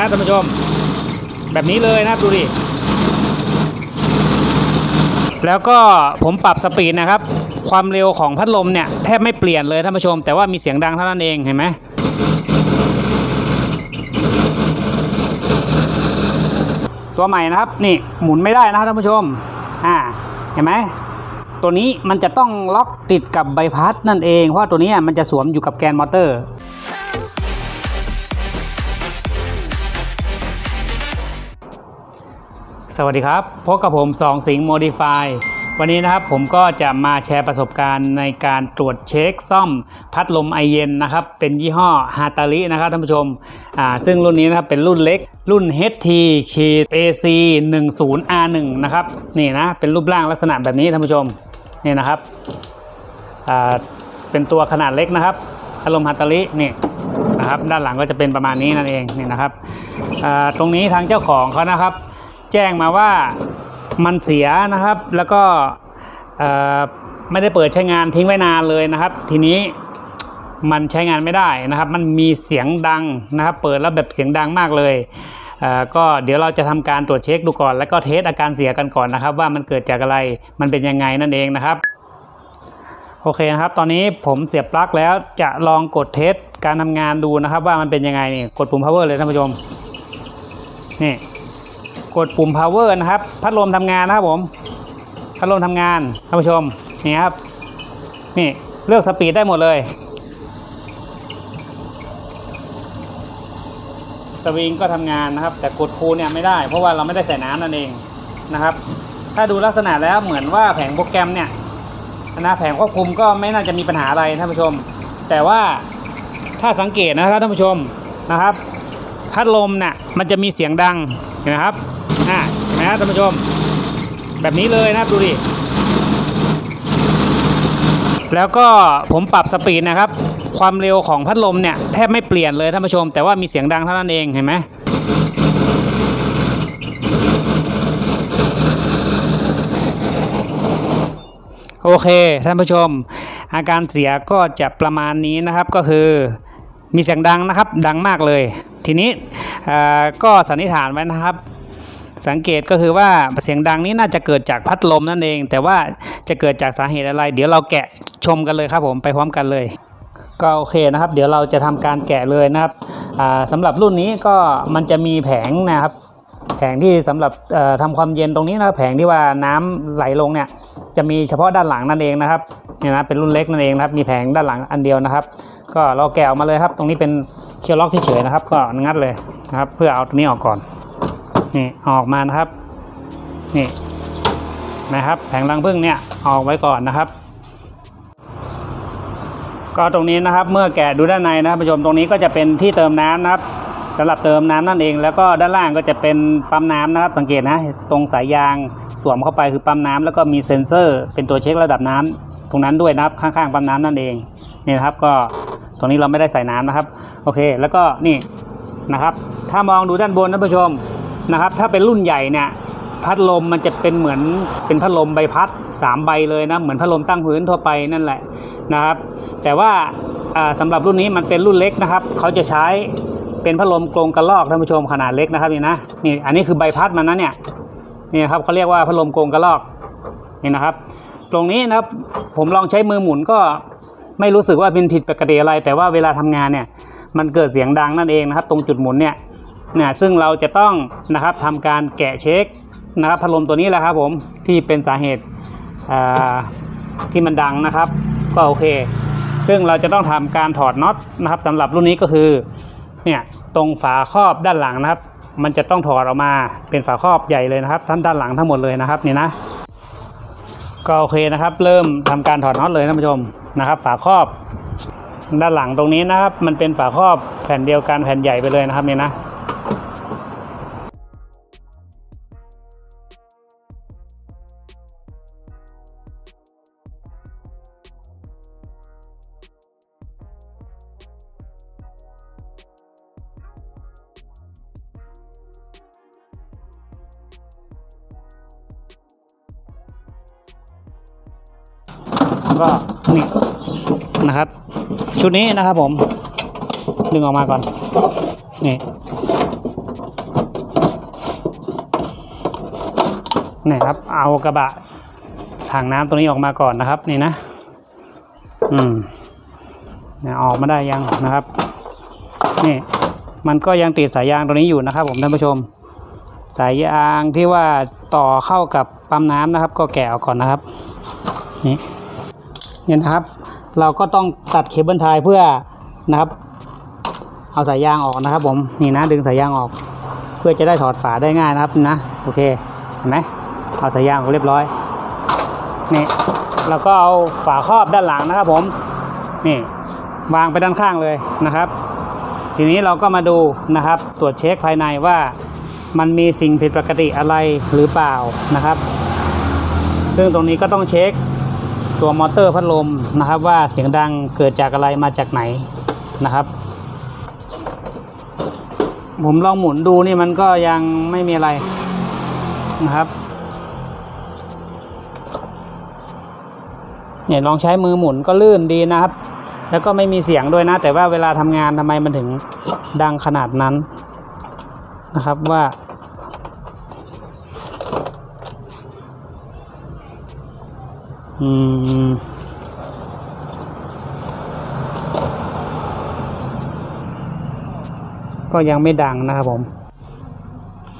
นะท่านผู้ชม แบบนี้เลยนะครับดูดิ แล้วก็ผมปรับสปีดนะครับ ความเร็วของพัดลมเนี่ยแทบไม่เปลี่ยนเลยท่านผู้ชม แต่ว่ามีเสียงดังเท่านั้นเองเห็นไหมตัวใหม่นะครับนี่หมุนไม่ได้นะครับท่านผู้ชมอ่าเห็นไหมตัวนี้มันจะต้องล็อกติดกับใบพัดนั่นเอง เพราะตัวนี้มันจะสวมอยู่กับแกนมอเตอร์ สวัสดีครับ พบกับผมสองสิงห์โมดิฟายวันนี้นะครับผมก็จะมาแชร์ประสบการณ์ในการตรวจเช็คซ่อมพัดลมไอเย็นนะครับ เป็นยี่ห้อฮาตารินะครับท่านผู้ชมอ่าซึ่งรุ่นนี้นะครับเป็นรุ่นเล็กรุ่น HT AC 1 0 R 1นะครับนี่นะเป็นรูปร่างลักษณะแบบนี้ท่านผู้ชมนี่นะครับอ่าเป็นตัวขนาดเล็กนะครับพัดลมฮาตารินี่นะครับด้านหลังก็จะเป็นประมาณนี้นั่นเองนี่นะครับอ่าตรงนี้ทางเจ้าของเขานะครับ แจ้งมาว่ามันเสียนะครับ แล้วก็ไม่ได้เปิดใช้งานทิ้งไว้นานเลยนะครับ ทีนี้มันใช้งานไม่ได้นะครับ มันมีเสียงดังนะครับ เปิดแล้วแบบเสียงดังมากเลยก็เดี๋ยวเราจะทำการตรวจเช็คดูก่อน แล้วก็เทสอาการเสียกันก่อนนะครับ ว่ามันเกิดจากอะไรมันเป็นยังไงนั่นเองนะครับโอเคนะครับ ตอนนี้ผมเสียบปลั๊กแล้วจะลองกดเทสการทำงานดูนะครับ ว่ามันเป็นยังไงนี่กดปุ่ม power เลยท่านผู้ชมนี่ กดปุ่ม power นะครับ พัดลมทำงานนะครับผม พัดลมทำงานท่านผู้ชมนี่ครับนี่เลือกสปีดได้หมดเลยสวิงก็ทำงานนะครับ แต่กดคูลเนี่ยไม่ได้ เพราะว่าเราไม่ได้ใส่น้ำนั่นเองนะครับ ถ้าดูลักษณะแล้วเหมือนว่าแผงโปรแกรมเนี่ยนะแผงควบคุมก็ไม่น่าจะมีปัญหาอะไรท่านผู้ชม แต่ว่าถ้าสังเกตนะครับท่านผู้ชมนะครับ พัดลมน่ะมันจะมีเสียงดังนไหมครับ อ่าเห็นไหมครับท่านผู้ชม แบบนี้เลยนะครับดูดิ แล้วก็ผมปรับสปีดนะครับ ความเร็วของพัดลมเนี่ยแทบไม่เปลี่ยนเลยท่านผู้ชม แต่ว่ามีเสียงดังเท่านั้นเองเห็นไหมโอเคท่านผู้ชม อาการเสียก็จะประมาณนี้นะครับก็คือมีเสียงดังนะครับดังมากเลย ทีนี้ก็สันนิษฐานไว้นะครับ สังเกตก็คือว่าเสียงดังนี้น่าจะเกิดจากพัดลมนั่นเอง แต่ว่าจะเกิดจากสาเหตุอะไร เดี๋ยวเราแกะชมกันเลยครับผมไปพร้อมกันเลย ก็โอเคนะครับ เดี๋ยวเราจะทำการแกะเลยนะครับอ่าสำหรับรุ่นนี้ก็มันจะมีแผงนะครับ แผงที่สำหรับเอ่อทำความเย็นตรงนี้นะแผงที่ว่าน้ำไหลลงเนี่ยจะมีเฉพาะด้านหลังนั่นเองนะครับเนี่ยนะเป็นรุ่นเล็กนั่นเองนะครับมีแผงด้านหลังอันเดียวนะครับ ก็เราแกะออกมาเลยครับ ตรงนี้เป็นเคียวล็อกเฉยๆนะครับ ก็งัดเลยนะครับ เพื่อเอาตัวนี้ออกก่อน นี่ออกมานะครับ นี่นะครับ แผงรังผึ้งเนี่ยออกไว้ก่อนนะครับ ก็ตรงนี้นะครับเมื่อแกะดูด้านในนะครับผู้ชมตรงนี้ก็จะเป็นที่เติมน้ำนะครับสำหรับเติมน้ำนั่นเอง แล้วก็ด้านล่างก็จะเป็นปั๊มน้ำนะครับ สังเกตนะตรงสายยางสวมเข้าไปคือปั๊มน้ำแล้วก็มีเซ็นเซอร์ เป็นตัวเช็คระดับน้ำตรงนั้นด้วยนะครับข้างๆปั๊มน้ำนั่นเองนี่นะครับก็ตรงนี้เราไม่ได้ใส่น้ำนะครับ โอเค แล้วก็นี่นะครับ ถ้ามองดูด้านบนท่านผู้ชม นะครับ ถ้าเป็นรุ่นใหญ่เนี่ยพัดลมมันจะเป็นเหมือนเป็นพัดลมใบพัดสามใบเลยนะ เหมือนพัดลมตั้งพื้นทั่วไปนั่นแหละนะครับ แต่ว่าอ่าสำหรับรุ่นนี้มันเป็นรุ่นเล็กนะครับ เขาจะใช้เป็นพัดลมกรงกระลอกท่านผู้ชมขนาดเล็กนะครับนี่นะนี่อันนี้คือใบพัดมันนะเนี่ยนี่ครับเขาเรียกว่าพัดลมกรงกระลอกนี่นะครับ ตรงนี้นะครับผมลองใช้มือหมุนก็ไม่รู้สึกว่าเป็นผิดปกติอะไร แต่ว่าเวลาทำงานเนี่ยมันเกิดเสียงดังนั่นเองนะครับ ตรงจุดหมุนเนี่ย นี่ยซึ่งเราจะต้องนะครับทำการแกะเช็คนะครับพัดลมตัวนี้แหละครับผมที่เป็นสาเหตุที่มันดังนะครับ ก็โอเค ซึ่งเราจะต้องทำการถอดน็อตนะครับสำหรับรุ่นนี้ก็คือเนี่ยตรงฝาครอบด้านหลังนะครับ มันจะต้องถอดออกมาเป็นฝาครอบใหญ่เลยนะครับทั้งด้านหลังทั้งหมดเลยนะครับนี่นะก็โอเคนะครับ เริ่มทำการถอดน็อตเลยท่านผู้ชมนะครับ ฝาครอบด้านหลังตรงนี้นะครับ มันเป็นฝาครอบแผ่นเดียวกันแผ่นใหญ่ไปเลยนะครับนี่นะะครับ ชุดนี้นะครับผม ดึงออกมาก่อน นี่ นี่ครับ เอากระบะถังน้ำตัวนี้ออกมาก่อนนะครับ นี่นะ อืมเนี่ยออกมาได้ยังนะครับ นี่ มันก็ยังติดสายยางตัวนี้อยู่นะครับ ผมท่านผู้ชม สายยางที่ว่าต่อเข้ากับปั๊มน้ำนะครับ ก็แกะออกก่อนนะครับ นี่เนี่ยนะครับ เราก็ต้องตัดเคเบิลไทยเพื่อนะครับ เอาสายยางออกนะครับ ผมนี่นะดึงสายยางออก เพื่อจะได้ถอดฝาได้ง่ายนะครับนะโอเคเห็นไหมเอาสายยางออกเรียบร้อยนี่เราก็เอาฝาครอบด้านหลังนะครับ ผมนี่วางไปด้านข้างเลยนะครับ ทีนี้เราก็มาดูนะครับ ตรวจเช็คภายในว่ามันมีสิ่งผิดปกติอะไรหรือเปล่านะครับ ซึ่งตรงนี้ก็ต้องเช็ค ตัวมอเตอร์พัดลมนะครับ ว่าเสียงดังเกิดจากอะไรมาจากไหนนะครับ ผมลองหมุนดูนี่มันก็ยังไม่มีอะไรนะครับเนี่ยลองใช้มือหมุนก็ลื่นดีนะครับ แล้วก็ไม่มีเสียงด้วยนะ แต่ว่าเวลาทำงานทำไมมันถึงดังขนาดนั้นนะครับว่า อืมก็ยังไม่ดังนะครับผม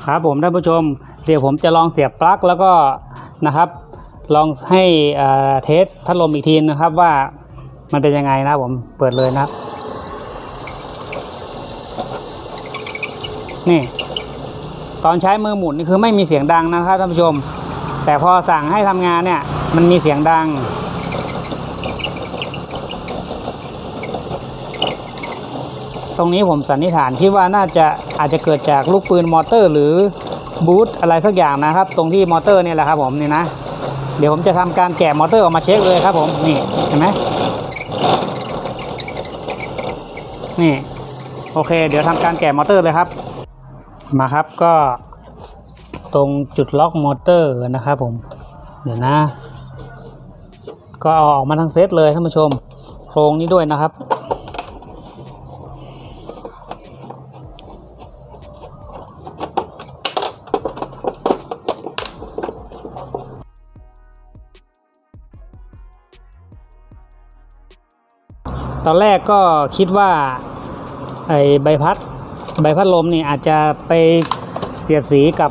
ครับผมท่านผู้ชม เดี๋ยวผมจะลองเสียบปลั๊กแล้วก็นะครับ ลองให้เทสพัดลมอีกทีนะครับว่ามันเป็นยังไงนะผมเปิดเลยนะครับ นี่ ตอนใช้มือหมุนนี่คือไม่มีเสียงดังนะครับท่านผู้ชม แต่พอสั่งให้ทำงานเนี่ย มันมีเสียงดัง ตรงนี้ผมสันนิษฐานคิดว่าน่าจะอาจจะเกิดจากลูกปืนมอเตอร์ หรือบูทอะไรสักอย่างนะครับ ตรงที่มอเตอร์เนี่ยแหละครับผมนี่นะ เดี๋ยวผมจะทำการแกะมอเตอร์ออกมาเช็คเลยครับผมนี่เห็นไหมนี่โอเค เดี๋ยวทำการแกะมอเตอร์เลยครับ มาครับก็ตรงจุดล็อกมอเตอร์นะครับผม เดี๋ยวนะ ก็เอาออกมาทั้งเซตเลยท่านผู้ชม โครงนี้ด้วยนะครับ ตอนแรกก็คิดว่าไอ้ใบพัดใบพัดลมนี่อาจจะไปเสียดสีกับ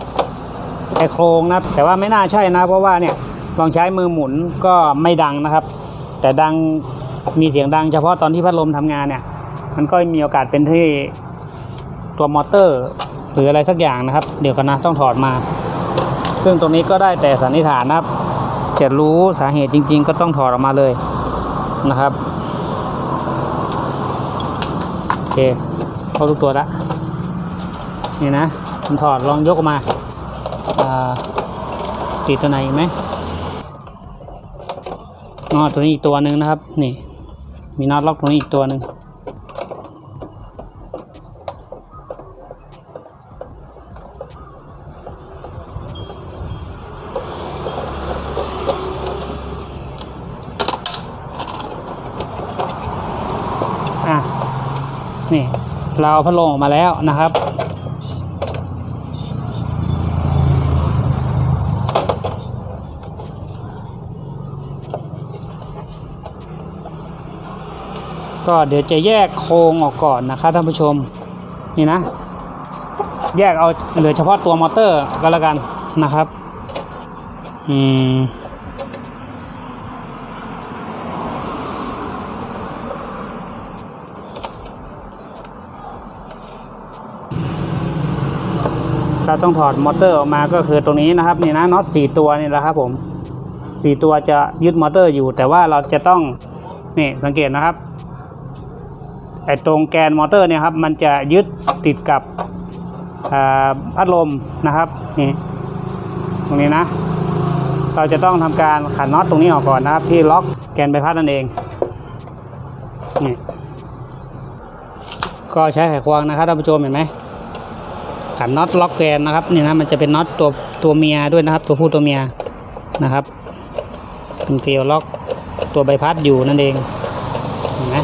ไอ้โครงนะแต่ว่าไม่น่าใช่นะเพราะว่าเนี่ย ลองใช้มือหมุนก็ไม่ดังนะครับ แต่ดังมีเสียงดังเฉพาะตอนที่พัดลมทำงานเนี่ย มันก็มีโอกาสเป็นที่ตัวมอเตอร์หรืออะไรสักอย่างนะครับ เดี๋ยวกันนะต้องถอดมา ซึ่งตรงนี้ก็ได้แต่สันนิษฐานนะครับจะรู้สาเหตุจริง ๆ ก็ต้องถอดออกมาเลยนะครับโอเคเข้าทุกตัวละนี่นะผมถอดลองยกออกมาอ่าติดตัวไหนอีกไหม นอตัวนี้อีกตัวหนึ่งนะครับ นี่ มีน็อตล็อกตรงนี้อีกตัวหนึ่งอะนี่เราเอาพัดลมออกมาแล้วนะครับ ก็เดี๋ยวจะแยกโครงออกก่อนนะครับท่านผู้ชมนี่นะ แยกเอาเหลือเฉพาะตัวมอเตอร์ก็แล้วกันนะครับอืมเราต้องถอดมอเตอร์ออกมาก็คือตรงนี้นะครับนี่นะน็อตสี่ตัวนี่แหละครับผมสี่ตัวจะยึดมอเตอร์อยู่ แต่ว่าเราจะต้องนี่สังเกตนะครับ ไอ้ตรงแกนมอเตอร์เนี่ยครับมันจะยึดติดกับพัดลมนะครับนี่ตรงนี้นะ เราจะต้องทำการขันน็อตตรงนี้ออกก่อนนะครับ ที่ล็อกแกนใบพัดนั่นเองนี่ก็ใช้ไขควงนะครับท่านผู้ชมเห็นไหมขันน็อตล็อกแกนนะครับนี่นะมันจะเป็นน็อตตัวตัวเมียด้วยนะครับ ตัวผู้ตัวเมียนะครับเป็นเกลียวล็อกตัวใบพัดอยู่นั่นเองเห็นไหม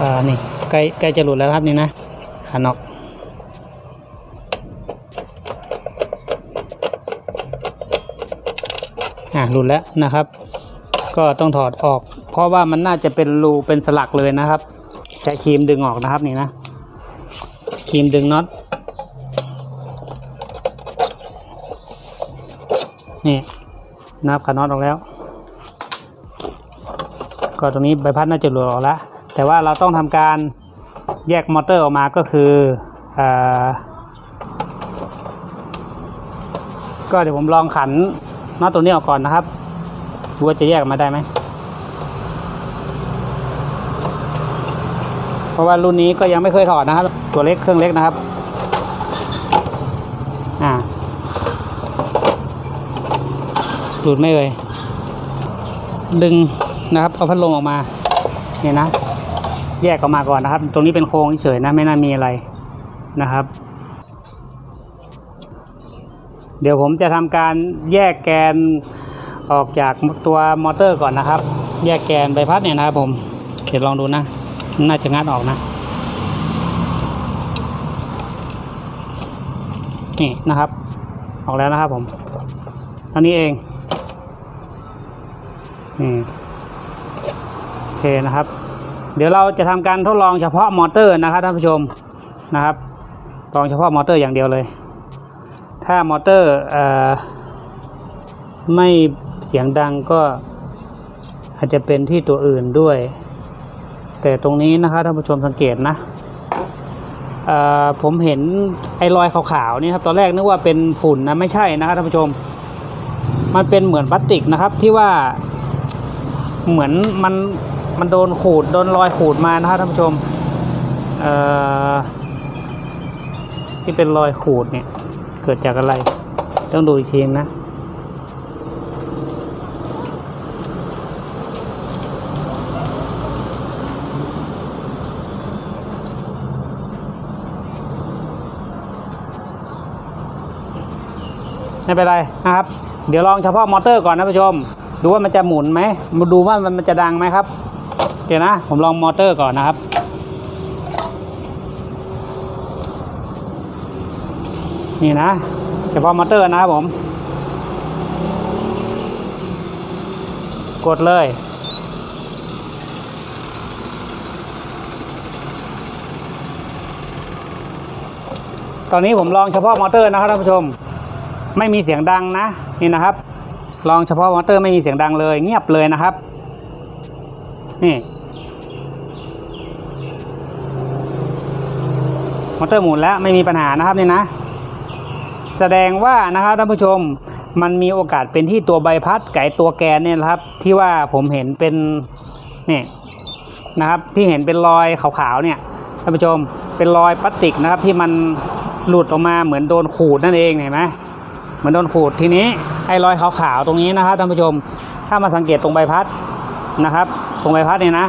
อ่านี่ใกล้ใกล้จะหลุดแล้วครับนี่นะขาน็อกอ่าหลุดแล้วนะครับ ก็ต้องถอดออก เพราะว่ามันน่าจะเป็นรูเป็นสลักเลยนะครับใช้ครีมดึงออกนะครับนี่นะครีมดึงน็อตนี่นับขาน็อตออกแล้ว ก็ตรงนี้ใบพัดน่าจะหลุดออกแล้ว แต่ว่าเราต้องทำการแยกมอเตอร์ออกมาก็คืออก็เดี๋ยวผมลองขันน็อตตัวนี้ออกก่อนนะครับดูว่าจะแยกออกมาได้ไหม เพราะว่ารุ่นนี้ก็ยังไม่เคยถอดนะครับ ตัวเล็กเครื่องเล็กนะครับ อ่าหลุดไม่เอ่ยดึงนะครับ เอาพัดลมออกมา เนี่ยนะ แยกออกมาก่อนนะครับ ตรงนี้เป็นโครงเฉยนะไม่น่ามีอะไรนะครับ เดี๋ยวผมจะทำการแยกแกนออกจากตัวมอเตอร์ก่อนนะครับ แยกแกนใบพัดเนี่ยนะครับผมเดี๋ยวลองดูนะ น่าจะงัดออกนะนี่นะครับ ออกแล้วนะครับผมเท่านี้เองนี่โอเคนะครับ เดี๋ยวเราจะทำการทดลองเฉพาะมอเตอร์นะครับท่านผู้ชมนะครับ ลองเฉพาะมอเตอร์อย่างเดียวเลย ถ้ามอเตอร์ไม่เสียงดังก็อาจจะเป็นที่ตัวอื่นด้วย แต่ตรงนี้นะครับท่านผู้ชมสังเกตนะผมเห็นไอ้รอยขาวๆนี่ครับตอนแรกนึกว่าเป็นฝุ่นนะไม่ใช่นะครับท่านผู้ชม มันเป็นเหมือนพลาสติกนะครับที่ว่าเหมือนมัน มันโดนขูดโดนรอยขูดมานะครับท่านผู้ชมเอ่อที่เป็นรอยขูดเนี่ย เกิดจากอะไร ต้องดูอีกทีนะไม่เป็นไรนะครับ เดี๋ยวลองเฉพาะมอเตอร์ก่อนนะผู้ชม ดูว่ามันจะหมุนไหมมาดูว่ามันมันจะดังไหมครับ เดี๋ยวนะ ผมลองมอเตอร์ก่อนนะครับ นี่นะ เฉพาะมอเตอร์นะครับผม กดเลยตอนนี้ผมลองเฉพาะมอเตอร์นะครับท่านผู้ชม ไม่มีเสียงดังนะนี่นะครับ ลองเฉพาะมอเตอร์ไม่มีเสียงดังเลย เงียบเลยนะครับ นี่ มอเตอร์หมุนแล้วไม่มีปัญหานะครับนี่นะ แสดงว่านะครับท่านผู้ชมมันมีโอกาสเป็นที่ตัวใบพัดไก่ตัวแกนเนี่ยนะครับ ที่ว่าผมเห็นเป็นนี่นะครับที่เห็นเป็นรอยขาวๆเนี่ยท่านผู้ชมเป็นรอยพลาสติกนะครับที่มันหลุดออกมาเหมือนโดนขูดนั่นเองเห็นไหมเหมือนโดนขูดทีนี้ไอ้รอยขาวๆตรงนี้นะครับท่านผู้ชม ถ้ามาสังเกตตรงใบพัดนะครับ ตรงใบพัดเนี่ยนะ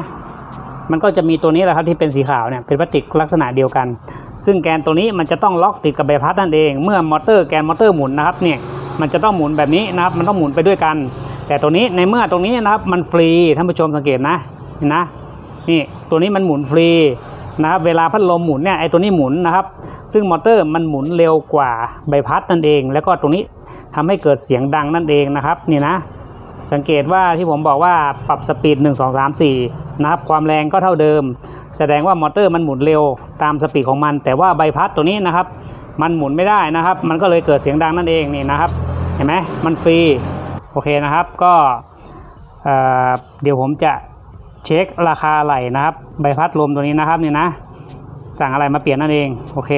มันก็จะมีตัวนี้แหละครับที่เป็นสีขาวเนี่ยเป็นพลาสติกลักษณะเดียวกัน ซึ่งแกนตัวนี้มันจะต้องล็อกติดกับใบพัดนั่นเอง เมื่อมอเตอร์แกนมอเตอร์หมุนนะครับเนี่ยมันจะต้องหมุนแบบนี้นะครับมันต้องหมุนไปด้วยกัน แต่ตัวนี้ในเมื่อตรงนี้นะครับมันฟรีท่านผู้ชมสังเกตนะนะนี่ตัวนี้มันหมุนฟรีนะครับเวลาพัดลมหมุนเนี่ยไอ้ตัวนี้หมุนนะครับ ซึ่งมอเตอร์มันหมุนเร็วกว่าใบพัดนั่นเอง แล้วก็ตรงนี้ทำให้เกิดเสียงดังนั่นเองนะครับนี่นะ สังเกตว่าที่ผมบอกว่าปรับสปีด 1 2 3 4 นะครับ ความแรงก็เท่าเดิม แสดงว่ามอเตอร์มันหมุนเร็วตามสปีดของมัน แต่ว่าใบพัดตัวนี้นะครับ มันหมุนไม่ได้นะครับ มันก็เลยเกิดเสียงดังนั่นเองนี่นะครับ เห็นไหมมันฟรี โอเคนะครับ ก็เเดี๋ยวผมจะเช็คราคาไหลนะครับ ใบพัดลมตัวนี้นะครับนี่นะ สั่งอะไรมาเปลี่ยนนั่นเอง โอเค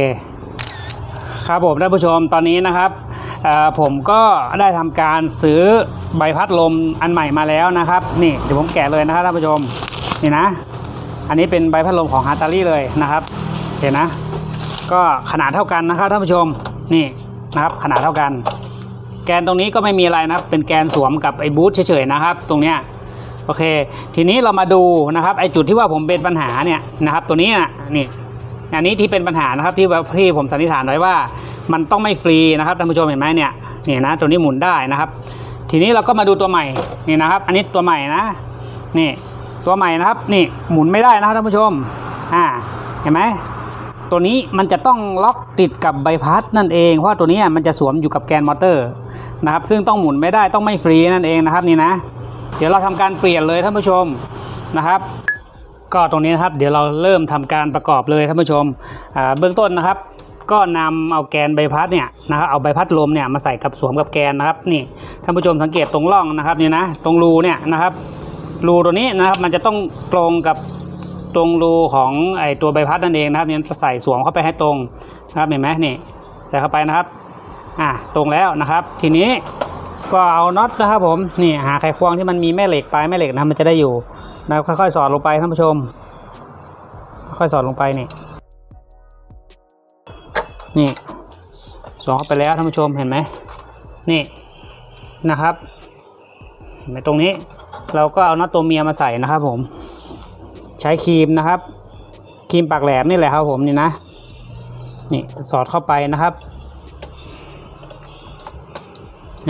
ครับผมท่านผู้ชมตอนนี้นะครับ ผมก็ได้ทำการซื้อใบพัดลมอันใหม่มาแล้วนะครับ นี่เดี๋ยวผมแกะเลยนะครับท่านผู้ชมนี่นะ อันนี้เป็นใบพัดลมของฮาตารี่เลยนะครับเห็นนะ ก็ขนาดเท่ากันนะครับท่านผู้ชมนี่นะครับขนาดเท่ากัน แกนตรงนี้ก็ไม่มีอะไรนะครับ เป็นแกนสวมกับไอ้บูทเฉยๆนะครับ ตรงเนี้ยโอเค ทีนี้เรามาดูนะครับไอ้จุดที่ว่าผมเป็นปัญหาเนี่ยนะครับ ตัวนี้นะนี่อันนี้ที่เป็นปัญหานะครับที่ที่ผมสันนิษฐานไว้ว่า มันต้องไม่ฟรีนะครับท่านผู้ชมเห็นไหมเนี่ยนี่นะตัวนี้หมุนได้นะครับ ทีนี้เราก็มาดูตัวใหม่นี่นะครับ อันนี้ตัวใหม่นะนี่ตัวใหม่นะครับนี่หมุนไม่ได้นะครับท่านผู้ชมอ่าเห็นไหมตัวนี้มันจะต้องล็อกติดกับใบพัดนั่นเอง เพราะตัวนี้มันจะสวมอยู่กับแกนมอเตอร์นะครับซึ่งต้องหมุนไม่ได้ต้องไม่ฟรีนั่นเองนะครับนี่นะ เดี๋ยวเราทำการเปลี่ยนเลยท่านผู้ชมนะครับ ก็ตรงนี้นะครับเดี๋ยวเราเริ่มทำการประกอบเลยท่านผู้ชมเบื้องต้นนะครับ ก็นำเอาแกนใบพัดเนี่ยนะครับเอาใบพัดลมเนี่ยมาใส่กับสวมกับแกนนะครับนี่ท่านผู้ชมสังเกตตรงร่องนะครับนี่นะตรงรูเนี่ยนะครับรูตัวนี้นะครับมันจะต้องตรงกับตรงรูของไอตัวใบพัดนั่นเองนะครับเนี่ยใส่สวมเข้าไปให้ตรงนะครับเห็นไหมนี่ใส่เข้าไปนะครับอ่าตรงแล้วนะครับ ทีนี้ก็เอาน็อตนะครับผมนี่หาไขควงที่มันมีแม่เหล็กปลายแม่เหล็กนะมันจะได้อยู่นะค่อยๆสอดลงไปท่านผู้ชม ค่อยๆสอดลงไปนี่ นี่สองเข้าไปแล้วท่านผู้ชมเห็นไหมนี่นะครับเห็นไหมตรงนี้เราก็เอาน็อตตัวเมียมาใส่นะครับผมใช้ครีมนะครับครีมปากแหลมนี่แหละครับผมนี่นะนี่สอดเข้าไปนะครับ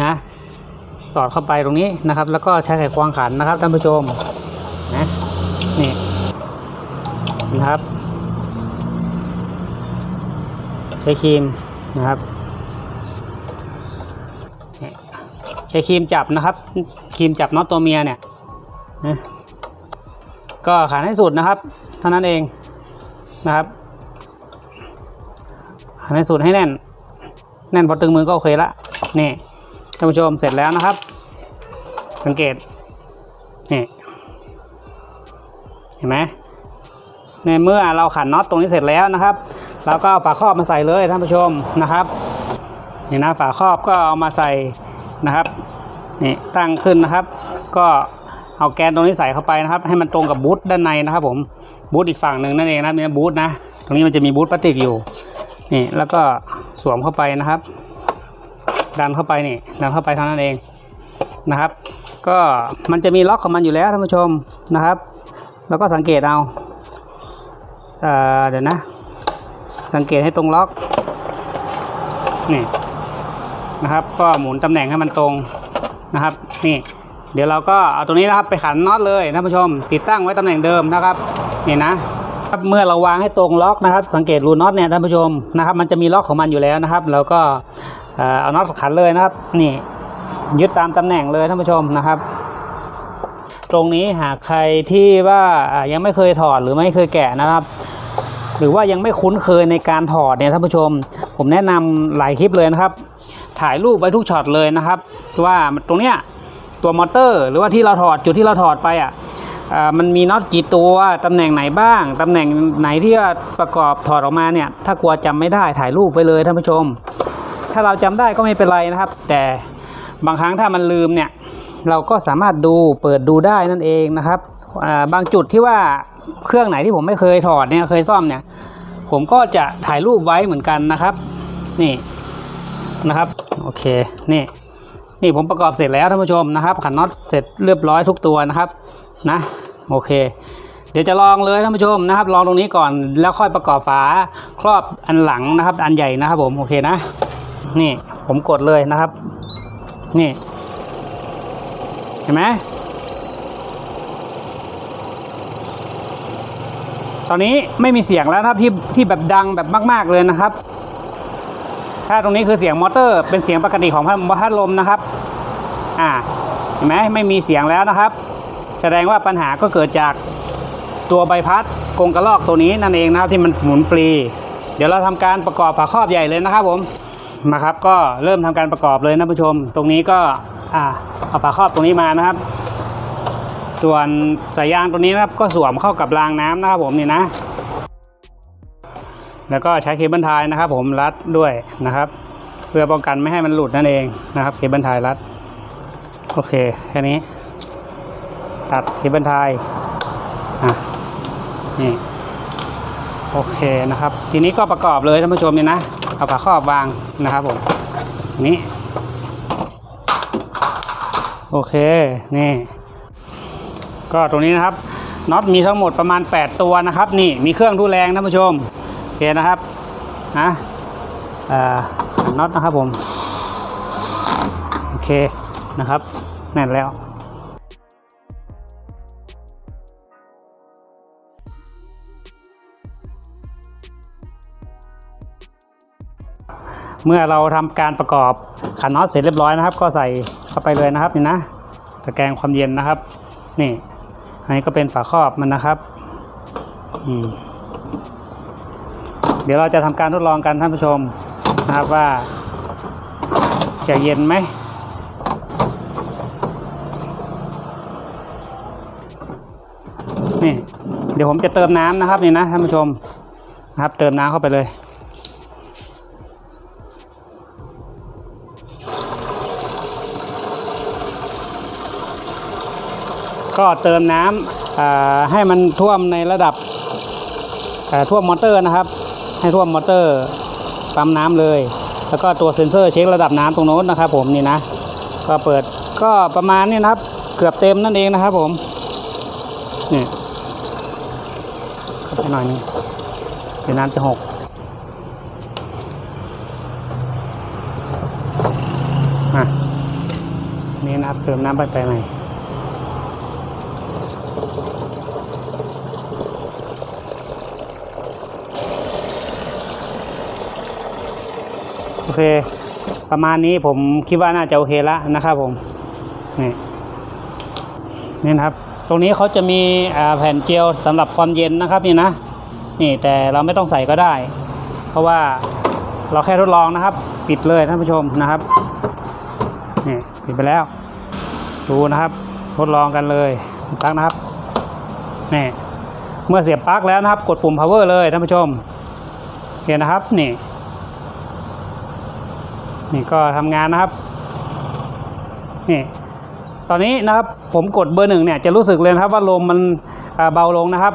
นะสอดเข้าไปตรงนี้นะครับ แล้วก็ใช้ไขควงขันนะครับท่านผู้ชมนะนี่นะครับ ใช้ครีมนะครับ ใช้ครีมจับนะครับครีมจับน็อตตัวเมียเนี่ยนะก็ขันให้สุดนะครับเท่านั้นเองนะครับขันให้สุดให้แน่น แน่นพอตึงมือก็โอเคละนี่ท่านผู้ชมเสร็จแล้วนะครับ สังเกตนี่เห็นไหมในเมื่อเราขันน็อตตรงนี้เสร็จแล้วนะครับ เราก็ฝาครอบมาใส่เลยท่านผู้ชมนะครับนี่นะฝาครอบก็เอามาใส่นะครับนี่ตั้งขึ้นนะครับ ก็เอาแกนตรงนี้ใส่เข้าไปนะครับ ให้มันตรงกับบูทด้านในนะครับ ผมบูทอีกฝั่งหนึ่งนั่นเองนะครับนี่บูทนะ ตรงนี้มันจะมีบูทพลาสติกอยู่นี่แล้วก็สวมเข้าไปนะครับ ดันเข้าไปนี่ดันเข้าไปเท่านั้นเองนะครับ ก็มันจะมีล็อกของมันอยู่แล้วท่านผู้ชมนะครับ แล้วก็สังเกตเอาเอ่อเดี๋ยวนะ สังเกตให้ตรงล็อกนี่นะครับ ก็หมุนตำแหน่งให้มันตรงนะครับ นี่ เดี๋ยวเราก็เอาตรงนี้นะครับไปขันน็อตเลยท่านผู้ชม ติดตั้งไว้ตำแหน่งเดิมนะครับนี่นะครับเมื่อเราวางให้ตรงล็อกนะครับ สังเกตรูน็อตเนี่ยท่านผู้ชมนะครับ มันจะมีล็อกของมันอยู่แล้วนะครับแล้วก็เอาน็อตขันเลยนะครับ นี่ยึดตามตำแหน่งเลยท่านผู้ชมนะครับ ตรงนี้หากใครที่ว่ายังไม่เคยถอดหรือไม่เคยแกะนะครับ หรือว่ายังไม่คุ้นเคยในการถอดเนี่ยท่านผู้ชม ผมแนะนำหลายคลิปเลยนะครับ ถ่ายรูปไว้ทุกช็อตเลยนะครับ ว่าตรงเนี้ยตัวมอเตอร์ หรือว่าที่เราถอดจุดที่เราถอดไปอะอ่ามันมีน็อตกี่ตัวตำแหน่งไหนบ้าง ตำแหน่งไหนที่ว่าประกอบถอดออกมาเนี่ย ถ้ากลัวจำไม่ได้ถ่ายรูปไว้เลยท่านผู้ชม ถ้าเราจำได้ก็ไม่เป็นไรนะครับ แต่บางครั้งถ้ามันลืมเนี่ย เราก็สามารถดูเปิดดูได้นั่นเองนะครับ บางจุดที่ว่าเครื่องไหนที่ผมไม่เคยถอดเนี่ยเคยซ่อมเนี่ย ผมก็จะถ่ายรูปไว้เหมือนกันนะครับ นี่นะครับโอเคนี่นี่ผมประกอบเสร็จแล้วท่านผู้ชมนะครับ ขันน็อตเสร็จเรียบร้อยทุกตัวนะครับนะโอเค เดี๋ยวจะลองเลยท่านผู้ชมนะครับ ลองตรงนี้ก่อนแล้วค่อยประกอบฝาครอบอันหลังนะครับ อันใหญ่นะครับผมโอเคนะ นี่ผมกดเลยนะครับ นี่ เห็นไหม ตอนนี้ไม่มีเสียงแล้วนะครับที่ที่แบบดังแบบมาก ๆเลยนะครับ ถ้าตรงนี้คือเสียงมอเตอร์ เป็นเสียงปกติของพัดลมนะครับ อ่าเห็นไหมไม่มีเสียงแล้วนะครับ แสดงว่าปัญหาก็เกิดจากตัวใบพัดกรงกระลอกตัวนี้นั่นเองนะครับที่มันหมุนฟรี เดี๋ยวเราทำการประกอบฝาครอบใหญ่เลยนะครับผมมาครับก็เริ่มทำการประกอบเลยนะผู้ชม ตรงนี้ก็อ่าเอาฝาครอบตรงนี้มานะครับ ส่วนสายยางตัวนี้นะครับก็สวมเข้ากับรางน้ำนะครับผมนี่นะ แล้วก็ใช้เคเบิลไทยนะครับ ผมรัดด้วยนะครับ เพื่อป้องกันไม่ให้มันหลุดนั่นเองนะครับเคเบิลไทยรัดโอเคแค่นี้ ตัดเคเบิลไทยอะนี่โอเคนะครับ ทีนี้ก็ประกอบเลยท่านผู้ชมนี่นะเอาฝาครอบวางนะครับผมนี่โอเค นี่ ก็ตรงนี้นะครับน็อตมีทั้งหมดประมาณ 8 ตัวนะครับ นี่มีเครื่องทุแรงท่านผู้ชมโอเคนะครับนะน็อตนะครับผมโอเคนะครับแน่นแล้วเมื่อเราทำการประกอบขันน็อตเสร็จเรียบร้อยนะครับ ก็ใส่เข้าไปเลยนะครับนี่นะตะแกรงความเย็นนะครับ นี่ อันนี้ก็เป็นฝาครอบมันนะครับ เดี๋ยวเราจะทำการทดลองกันท่านผู้ชมนะครับว่า จะเย็นไหมนี่เดี๋ยวผมจะเติมน้ำนะครับนี่นะท่านผู้ชมนะครับ เติมน้ำเข้าไปเลย ก็เติมน้ำให้มันท่วมในระดับท่วมมอเตอร์นะครับ ให้ท่วมมอเตอร์ปั๊มน้ำเลย แล้วก็ตัวเซ็นเซอร์เช็คระดับน้ำตรงโน้นนะครับ ผมนี่นะ ก็เปิดก็ประมาณนี้นะครับ เกือบเต็มนั่นเองนะครับผมนี่เข้าไปหน่อยนึงเดี๋ยวน้ำจะหกอะนี่นะครับเติมน้ำไปไปใหม่ เค ประมาณนี้ผมคิดว่าน่าจะโอเคแล้วนะครับผม นี่นี่นะครับ ตรงนี้เขาจะมีแผ่นเจลสำหรับความเย็นนะครับนี่นะ นี่แต่เราไม่ต้องใส่ก็ได้ เพราะว่าเราแค่ทดลองนะครับ ปิดเลยท่านผู้ชมนะครับ นี่ปิดไปแล้ว ดูนะครับทดลองกันเลยปักนะครับ นี่เมื่อเสียบปลั๊กแล้วนะครับ กดปุ่ม power เลยท่านผู้ชมโอเคนะครับ นี่ นี่ก็ทำงานนะครับนี่ตอนนี้นะครับผมกดเบอร์หนึ่งเนี่ยจะรู้สึกเลยครับว่าลมมันเบาลงนะครับ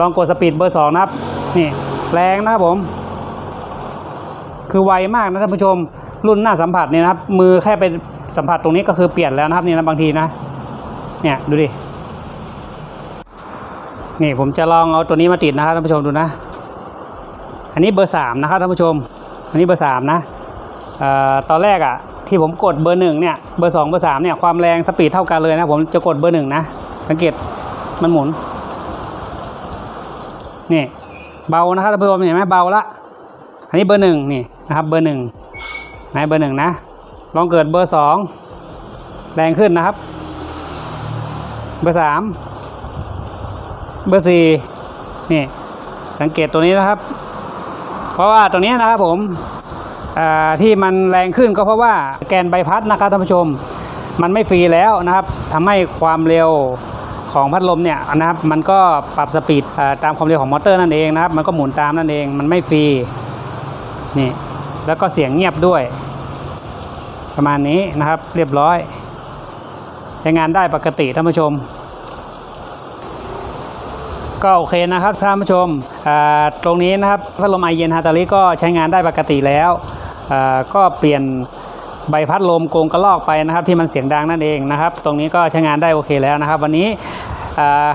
ลองกดสปีดเบอร์สองนะครับนี่แรงนะครับผม คือไวมากนะท่านผู้ชมรุ่นหน้าสัมผัสเนี่ยนะครับ มือแค่ไปสัมผัสตรงนี้ก็คือเปลี่ยนแล้วนะครับนี่นะบางทีนะเนี่ยดูดินี่ผมจะลองเอาตัวนี้มาติดนะครับท่านผู้ชมดูนะ อันนี้เบอร์สามนะครับท่านผู้ชม อันนี้เบอร์สามนะ ตอนแรกอะ่ะที่ผมกดเบอร์หนึ่งเนี่ยเบอร์สองเบอร์สามเนี่ยความแรงสปีดเท่ากันเลยนะผมจะกดเบอร์หนึ่งนะสังเกตมันหมุนนี่เบานะครับท่านผู้ชมเห็นไหมเบาละอันนี้เบอร์หนึ่งนี่นะครับเบอร์หนึ่งไหนเบอร์หนึ่งนะ ลองเกิดเบอร์สองแรงขึ้นนะครับ เบอร์สามเบอร์สี่นี่สังเกตตัวนี้นะครับ เพราะว่าตัวนี้นะครับผม ที่มันแรงขึ้นก็เพราะว่าแกนใบพัดนะครับท่านผู้ชม มันไม่ฟรีแล้วนะครับทำให้ความเร็วของพัดลมเนี่ยนะครับมันก็ปรับสปีดตามความเร็วของมอเตอร์นั่นเองนะครับ มันก็หมุนตามนั่นเองมันไม่ฟรีนี่แล้วก็เสียงเงียบด้วย ประมาณนี้นะครับเรียบร้อย ใช้งานได้ปกติท่านผู้ชม ก็โอเคนะครับท่านผู้ชมตรงนี้นะครับพัดลมไอเย็นฮาตาลิก็ใช้งานได้ปกติแล้ว ก็เปลี่ยนใบพัดลมโกงกระลอกไปนะครับ ที่มันเสียงดังนั่นเองนะครับ ตรงนี้ก็ใช้งานได้โอเคแล้วนะครับ วันนี้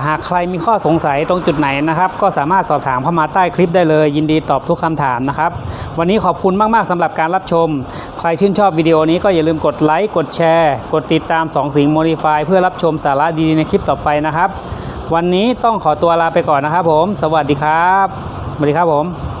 หากใครมีข้อสงสัยตรงจุดไหนนะครับ ก็สามารถสอบถามเข้ามาใต้คลิปได้เลย ยินดีตอบทุกคำถามนะครับ วันนี้ขอบคุณมาก ๆสำหรับการรับชม ใครชื่นชอบวิดีโอนี้ก็อย่าลืมกดไลค์กดแชร์ กดติดตาม2สิงโมดิฟายเพื่อรับชมสาระดีๆในคลิปต่อไปนะครับ วันนี้ต้องขอตัวลาไปก่อนนะครับผม สวัสดีครับสวัสดีครับผม